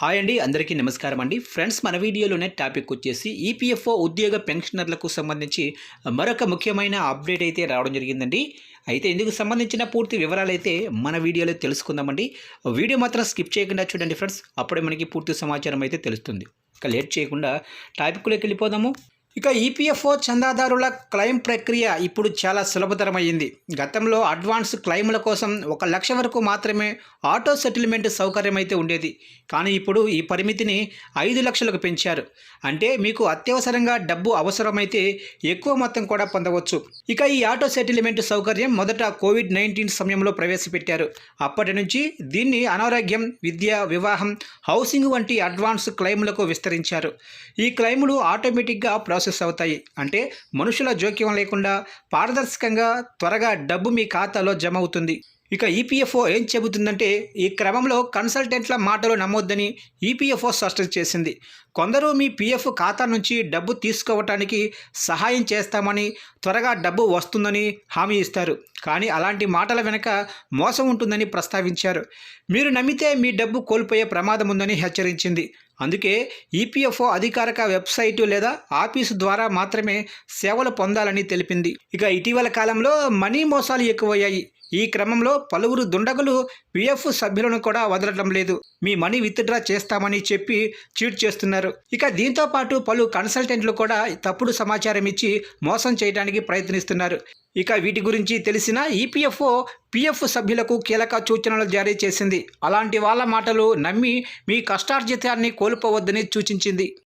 Hi అండి అందరికీ నమస్కారం అండి. ఫ్రెండ్స్ మన వీడియోలోనే టాపిక్ వచ్చేసి ఈపీఎఫ్ఓ ఉద్యోగ పెన్షనర్లకు సంబంధించి మరొక ముఖ్యమైన అప్డేట్ అయితే రావడం జరిగిందండి. అయితే ఇందుకు సంబంధించిన పూర్తి వివరాలు అయితే మన వీడియోలో తెలుసుకుందామండి. వీడియో మాత్రం స్కిప్ చేయకుండా చూడండి ఫ్రెండ్స్. అప్పుడే మనకి పూర్తి సమాచారం అయితే తెలుస్తుంది. ఇక లేట్ చేయకుండా టాపిక్లోకి వెళ్ళిపోదాము. ఇక ఈపీఎఫ్ఓ చందాదారుల క్లెయిమ్ ప్రక్రియ ఇప్పుడు చాలా సులభతరమైంది. గతంలో అడ్వాన్స్ క్లెయిముల కోసం ఒక లక్ష వరకు మాత్రమే ఆటో సెటిల్మెంట్ సౌకర్యం అయితే ఉండేది. కానీ ఇప్పుడు ఈ పరిమితిని ఐదు లక్షలకు పెంచారు. అంటే మీకు అత్యవసరంగా డబ్బు అవసరమైతే ఎక్కువ మొత్తం కూడా పొందవచ్చు. ఇక ఈ ఆటో సెటిల్మెంట్ సౌకర్యం మొదట కోవిడ్ నైన్టీన్ సమయంలో ప్రవేశపెట్టారు. అప్పటి నుంచి దీన్ని అనారోగ్యం విద్య వివాహం హౌసింగ్ వంటి అడ్వాన్స్ క్లెయిములకు విస్తరించారు. ఈ క్లెయిములు ఆటోమేటిక్గా ప్రాసెస్ అవుతాయి. అంటే మనుషుల జోక్యం లేకుండా పారదర్శకంగా త్వరగా డబ్బు మీ ఖాతాలో జమ అవుతుంది. ఇక ఈపీఎఫ్ఓ ఏం చెబుతుందంటే ఈ క్రమంలో కన్సల్టెంట్ల మాటలు నమ్మొద్దని ఈపీఎఫ్ఓ స్పష్టం చేసింది. కొందరు మీ పీఎఫ్ ఖాతా నుంచి డబ్బు తీసుకోవటానికి సహాయం చేస్తామని త్వరగా డబ్బు వస్తుందని హామీ ఇస్తారు. కానీ అలాంటి మాటల వెనుక మోసం ఉంటుందని ప్రస్తావించారు. మీరు నమ్మితే మీ డబ్బు కోల్పోయే ప్రమాదం ఉందని హెచ్చరించింది. అందుకే ఈపీఎఫ్ఓ అధికారిక వెబ్సైటు లేదా ఆఫీసు ద్వారా మాత్రమే సేవలు పొందాలని తెలిపింది. ఇక ఇటీవల కాలంలో మనీ మోసాలు ఎక్కువయ్యాయి. ఈ క్రమంలో పలువురు దుండగులు పిఎఫ్ సభ్యులను కూడా వదలడం లేదు. మీ మనీ విత్డ్రా చేస్తామని చెప్పి చీట్ చేస్తున్నారు. ఇక దీంతో పాటు పలు కన్సల్టెంట్లు కూడా తప్పుడు సమాచారం ఇచ్చి మోసం చేయడానికి ప్రయత్నిస్తున్నారు. ఇక వీటి గురించి తెలిసిన ఈపీఎఫ్ఓ పిఎఫ్ సభ్యులకు కీలక సూచనలు జారీ చేసింది. అలాంటి వాళ్ళ మాటలు నమ్మి మీ కష్టార్జితాన్ని కోల్పోవద్దని సూచించింది.